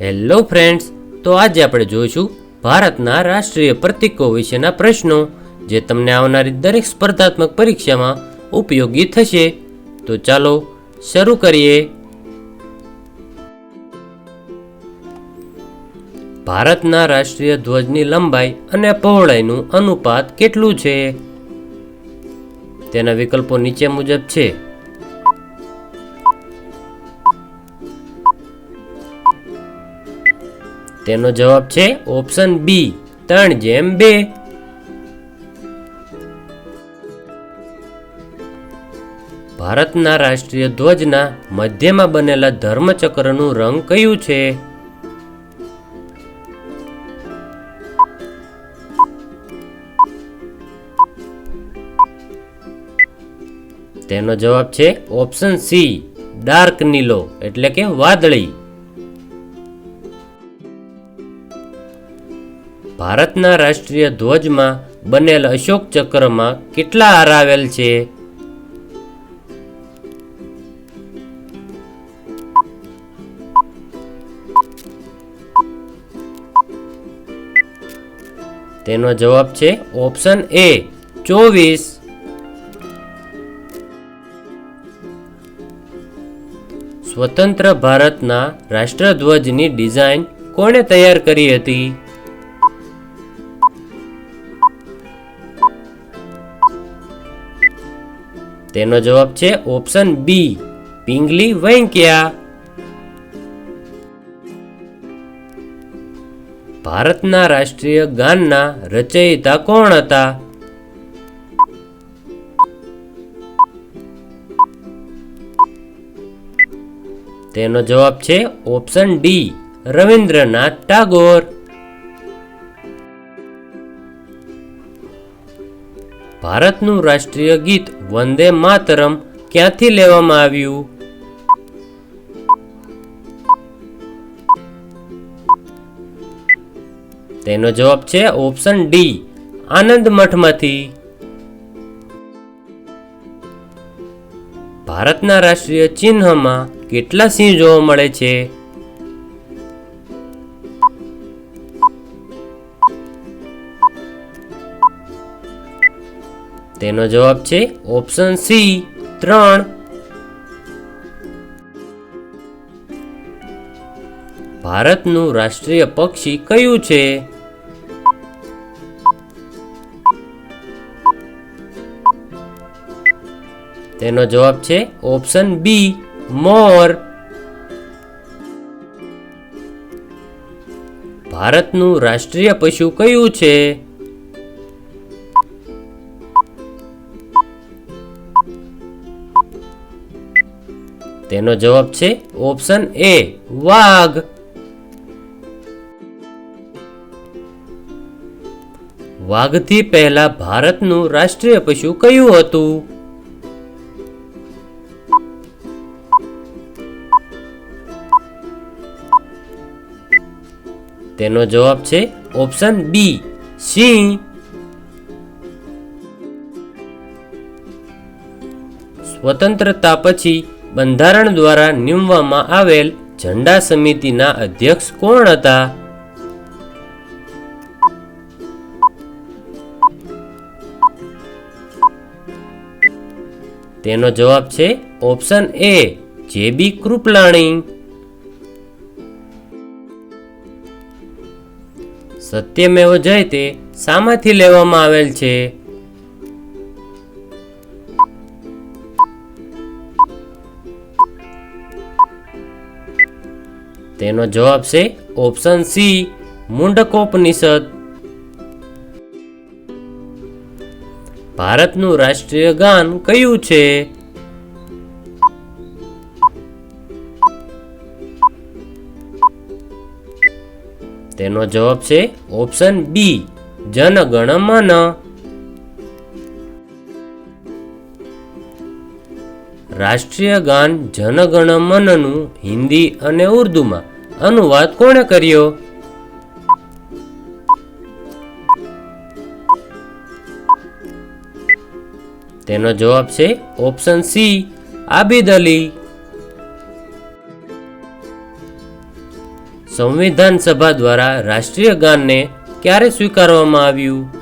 Hello friends તો આજે આપણે જોઈશું ભારતના રાષ્ટ્રીય પ્રતિકો વિશેના પ્રશ્નો, જે તમને આવનારી દરેક સ્પર્ધાત્મક પરીક્ષામાં ઉપયોગી થશે. તો ચાલો શરૂ કરીએ. ભારતના રાષ્ટ્રીય ધ્વજની લંબાઈ અને પહોળાઈનું અનુપાત કેટલું છે? તેના વિકલ્પો નીચે મુજબ છે. તેનો જવાબ છે ઓપ્શન બી, ત્રણ જેમ બે. ભારતના રાષ્ટ્રીય ધ્વજના મધ્યમાં બનેલા ધર્મચક્રનું રંગ કયું છે? તેનો જવાબ છે ઓપ્શન સી, ડાર્ક નીલો, એટલે કે વાદળી. ભારતના રાષ્ટ્રીય ધ્વજમાં બનેલ અશોક ચક્રમાં કેટલા હાર આવેલ છે? તેનો જવાબ છે ઓપ્શન એ, ચોવીસ. સ્વતંત્ર ભારતના રાષ્ટ્રધ્વજની ડિઝાઇન કોણે તૈયાર કરી હતી? તેનો જવાબ છે ઓપ્શન બી, પિંગલી વૈંક્યા. ભારતના રાષ્ટ્રીય ગાનના રચયિતા કોણ હતા? તેનો જવાબ છે ઓપ્શન ડી, રવિન્દ્રનાથ ટાગોર. ભારતનું રાષ્ટ્રીય ગીત વંદે માતરમ ક્યાંથી લેવામાં આવ્યું? તેનો જવાબ છે ઓપ્શન ડી, આનંદ મઠમાંથી. ભારતના રાષ્ટ્રીય ચિહ્નમાં કેટલા સિંહ જોવા મળે છે? તેનો જવાબ છે ઓપ્શન સી, ત્રણ. ભારતનું રાષ્ટ્રીય પક્ષી કયું છે? તેનો જવાબ છે ઓપ્શન બી, મોર. ભારતનું રાષ્ટ્રીય પશુ કયું છે? તેનો જવાબ છે ઓપ્શન એ, વાઘ. વાઘથી પહેલા ભારતનું રાષ્ટ્રીય પશુ કયું હતું? તેનો જવાબ છે ઓપ્શન બી, સિંહ. સ્વતંત્રતા પછી બંધારણ દ્વારા નિમવામાં આવેલ ઝંડા સમિતિના અધ્યક્ષ કોણ હતા? તેનો જવાબ છે ઓપ્શન એ જે બી કૃપલાણી. સત્યમેવ જયતે શામાંથી લેવામાં આવેલ છે. તેનો જવાબ છે ઓપ્શન સી, મુંડકોપનિષદ. ભારતનું રાષ્ટ્રીય ગાન કયું છે? તેનો જવાબ છે ઓપ્શન બી જનગણ રાષ્ટ્રીય ગાન જનગણ મનનું હિન્દી અને ઉર્દુમાં. અનુવાદ કોણે કર્યો? તેનો જવાબ છે ઓપ્શન સી, આબિદ અલી. સંવિધાન સભા દ્વારા રાષ્ટ્રીય ગાનને ક્યારે સ્વીકારવામાં આવ્યું?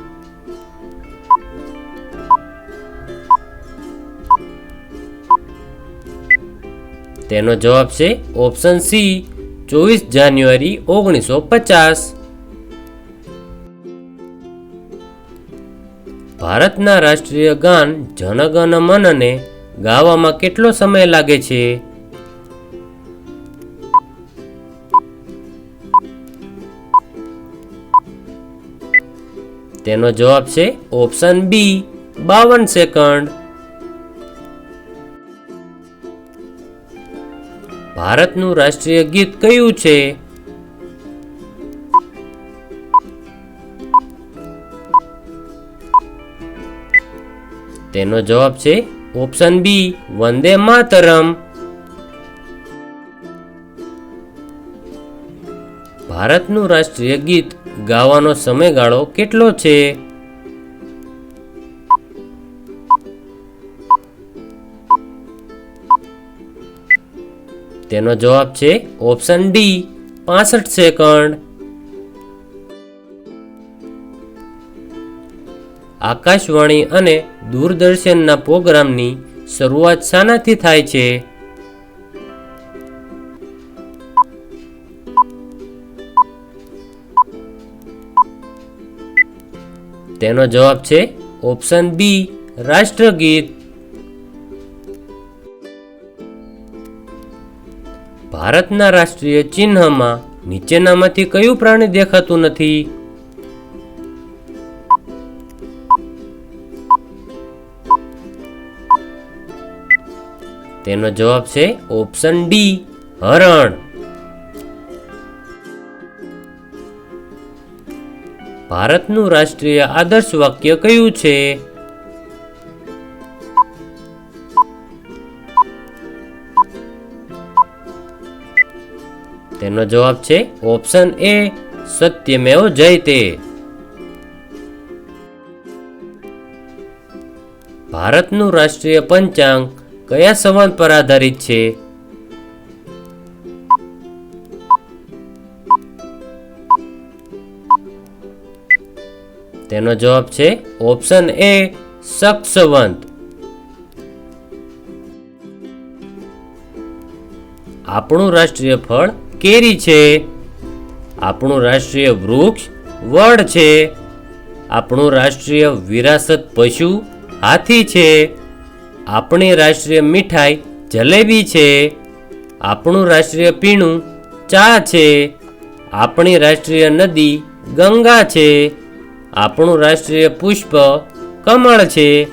તેનો જવાબ છે ઓપ્શન સી, ચોવીસ જાન્યુઆરી ઓગણીસો પચાસ. ભારતના રાષ્ટ્રીય ગાન જનગણ મનને ગાવામાં કેટલો સમય લાગે છે? તેનો જવાબ છે ઓપ્શન બી, બાવન સેકન્ડ. ભારતનું રાષ્ટ્રીય ગીત કયું છે? તેનો જવાબ છે ઓપ્શન બી, વંદે માતરમ. ભારતનું રાષ્ટ્રીય ગીત ગાવાનો સમયગાળો કેટલો છે? તેનો જવાબ છે ઓપ્શન ડી, પાસઠ સેકન્ડ. આકાશવાણી અને દૂરદર્શનના પ્રોગ્રામની શરૂઆત શાનાથી થાય છે. તેનો જવાબ છે ઓપ્શન બી, રાષ્ટ્રગીત. ભારતના રાષ્ટ્રીય ચિહ્નમાં નીચેનામાંથી કયું પ્રાણી દેખાતું નથી? તેનો જવાબ છે ઓપ્શન ડી, હરણ. ભારતનું રાષ્ટ્રીય આદર્શ વાક્ય કયું છે? તેનો જવાબ છે ઓપ્શન એ, સત્યમેવ જયતે ભારતનું રાષ્ટ્રીય પંચાંગ કયા સંવંત પર આધારિત છે? તેનો જવાબ છે ઓપ્શન એ સક્ષવંત આપણું રાષ્ટ્રીય ફળ કેરી છે? આપણું રાષ્ટ્રીય વૃક્ષ વડ છે. આપણું રાષ્ટ્રીય વિરાસત પશુ હાથી છે. આપણી રાષ્ટ્રીય મીઠાઈ જલેબી છે. આપણું રાષ્ટ્રીય પીણું ચા છે. આપણી રાષ્ટ્રીય નદી ગંગા છે. આપણું રાષ્ટ્રીય પુષ્પ કમળ છે.